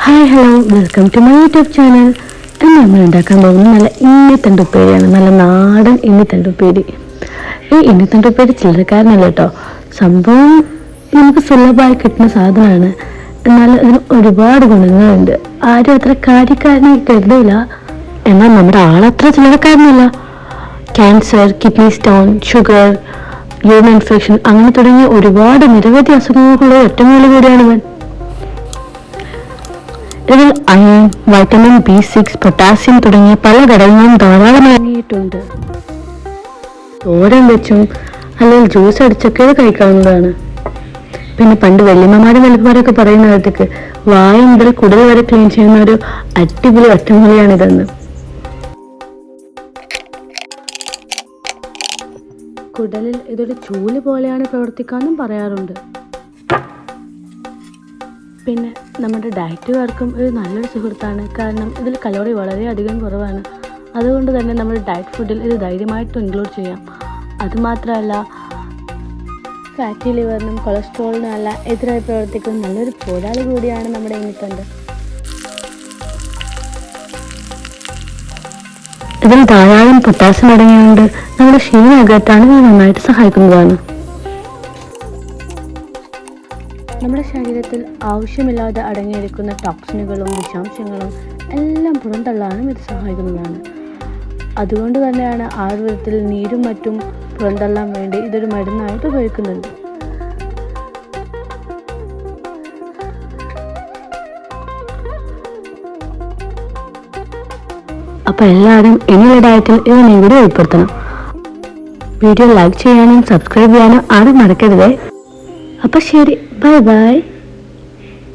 Hi hello welcome to my YouTube channel ഇന്ന് നമ്മൾ ഉണ്ടാക്കാൻ പോകുന്നത് നല്ല ഇന്നിത്തണ്ടുപ്പേരിയാണ് നല്ല നാടൻ ഇന്നിത്തണ്ടുപ്പേരി ഈ ഇന്നിത്തണ്ടുപ്പേരി ചില്ലറക്കാരനല്ല കേട്ടോ. സംഭവം നമുക്ക് സുലഭമായി കിട്ടുന്ന സാധനമാണ്. എന്നാൽ അതിന് ഒരുപാട് ഗുണങ്ങളുണ്ട്. ആരും അത്ര കാര്യക്കാരനായി കരുതില്ല എന്നാൽ നമ്മുടെ ആളത്ര ചില്ലറക്കാരനല്ല. Cancer kidney stone sugar urine infection അങ്ങനെ തുടങ്ങിയ ഒരുപാട് നിരവധി അസുഖങ്ങൾക്കുള്ള ഒറ്റമൂലി കൂടിയാണിവൻ ഇതിൽ iron vitamin B six potassium തുടങ്ങിയ പല ഘടകങ്ങളും ധാരാളം അടങ്ങിയിട്ടുണ്ട്. തോരൻ വെച്ചും അല്ലെങ്കിൽ ജ്യൂസ് അടിച്ചൊക്കെ കഴിക്കാവുന്നതാണ്. പിന്നെ പണ്ട് വല്യമ്മമാരും വലുപ്പമാരൊക്കെ പറയുന്ന കേട്ടേക്ക് വായ മുതൽ കുടൽ വരെ ക്ലീൻ ചെയ്യുന്ന ഒരു അടിപൊളി ഒറ്റമൂലിയാണിതെന്ന് കുടലിൽ ഇതൊരു ചൂൽ പോലെയാണ് പ്രവർത്തിക്കാമെന്നും പറയാറുണ്ട്. പിന്നെ നമ്മുടെ ഡയറ്റുകാർക്കും ഒരു നല്ലൊരു സുഹൃത്താണ്. കാരണം ഇതിൽ കലോറി വളരെയധികം കുറവാണ്. അതുകൊണ്ട് തന്നെ നമ്മുടെ ഡയറ്റ് ഫുഡിൽ ഇത് ധൈര്യമായിട്ട് ഇൻക്ലൂഡ് ചെയ്യാം. അതുമാത്രമല്ല ഫാറ്റി ലിവറിനും കൊളസ്ട്രോളിനും അല്ല എതിരായി പ്രവർത്തിക്കുന്ന നല്ലൊരു പോരാളി കൂടിയാണ് നമ്മുടെ ഇനിത്തണ്ട് ഇതിൽ ധാരാളം പൊട്ടാസ്യം അടങ്ങിയുണ്ട്. നമ്മുടെ ക്ഷീണം അകറ്റാൻ ഇത് നന്നായിട്ട് സഹായിക്കുന്നതാണ്. നമ്മുടെ ശരീരത്തിൽ ആവശ്യമില്ലാതെ അടങ്ങിയിരിക്കുന്ന ടോക്സിനുകളും വിഷാംശങ്ങളും എല്ലാം പുറന്തള്ളാനും ഇത് സഹായിക്കുന്നതാണ്. അതുകൊണ്ട് തന്നെയാണ് ആയുർവേദത്തിൽ നീരും മറ്റും പുറന്തള്ളാൻ വേണ്ടി ഇതൊരു മരുന്നായിട്ട് ഉപയോഗിക്കുന്നത്. അപ്പോൾ എല്ലാവരും ഇനിയുള്ള ഡയറ്റിൽ ഇതിനെ കൂടി ഉൾപ്പെടുത്തണം. വീഡിയോ ലൈക്ക് ചെയ്യാനും സബ്സ്ക്രൈബ് ചെയ്യാനും ആരും മറക്കരുതേ. അപ്പൊ ശരി. Bye bye